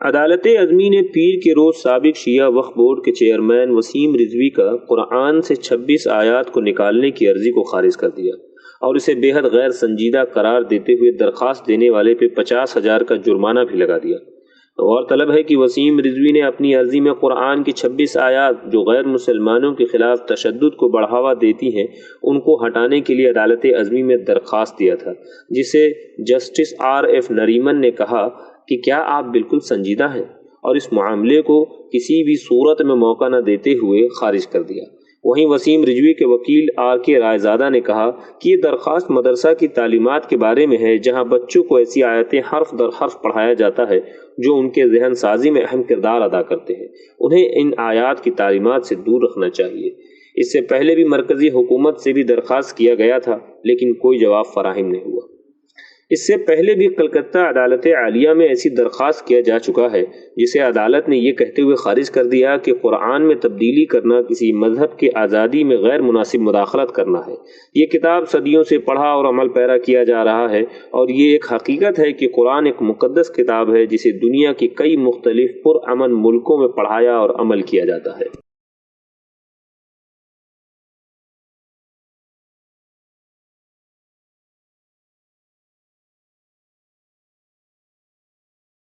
अदालत अजमी ने पीर के रोज़ सबक शिया वक्फ बोर्ड के चेयरमैन वसीम रिजवी का कुरान से 26 आयात को निकालने की अर्जी को खारिज कर दिया और इसे बेहद गैर संजीदा करार देते हुए दरख्वास्त देने वाले पे पचास हज़ार का जुर्माना भी लगा दिया। गौरतलब है कि वसीम रिजवी ने अपनी अर्जी में कुरान की 26 आयात, जो गैर मुसलमानों के खिलाफ तशद को बढ़ावा देती हैं, उनको हटाने के लिए अदालत अजमी में दरख्वास्त दिया था, जिसे जस्टिस आर एफ़ नरीमन ने कहा कि क्या आप बिल्कुल संजीदा हैं? और इस मामले को किसी भी सूरत में मौका न देते हुए खारिज कर दिया। वहीं वसीम रिजवी के वकील आर के रायजादा ने कहा कि ये दरख्वास्त मदरसा की तालीमत के बारे में है, जहाँ बच्चों को ऐसी आयतें हर्फ दर हर्फ पढ़ाया जाता है, जो उनके जहन साजी में अहम किरदार अदा करते हैं। उन्हें इन आयात की तालीमत से दूर रखना चाहिए। इससे पहले भी मरकज़ी हुकूमत से भी दरख्वास्त किया गया था, लेकिन कोई जवाब फराहम नहीं हुआ। इससे पहले भी कलकत्ता अदालत आलिया में ऐसी दरख्वास्त किया जा चुका है, जिसे अदालत ने यह कहते हुए खारिज कर दिया कि कुरान में तब्दीली करना किसी मज़हब की आज़ादी में गैर मुनासिब मुदाखलत करना है। ये किताब सदियों से पढ़ा और अमल पैरा किया जा रहा है और ये एक हकीकत है कि कुरान एक मुकदस किताब है, जिसे दुनिया के कई मुख्तलिफ़ पुरअमन मुल्कों में पढ़ाया और अमल किया जाता है।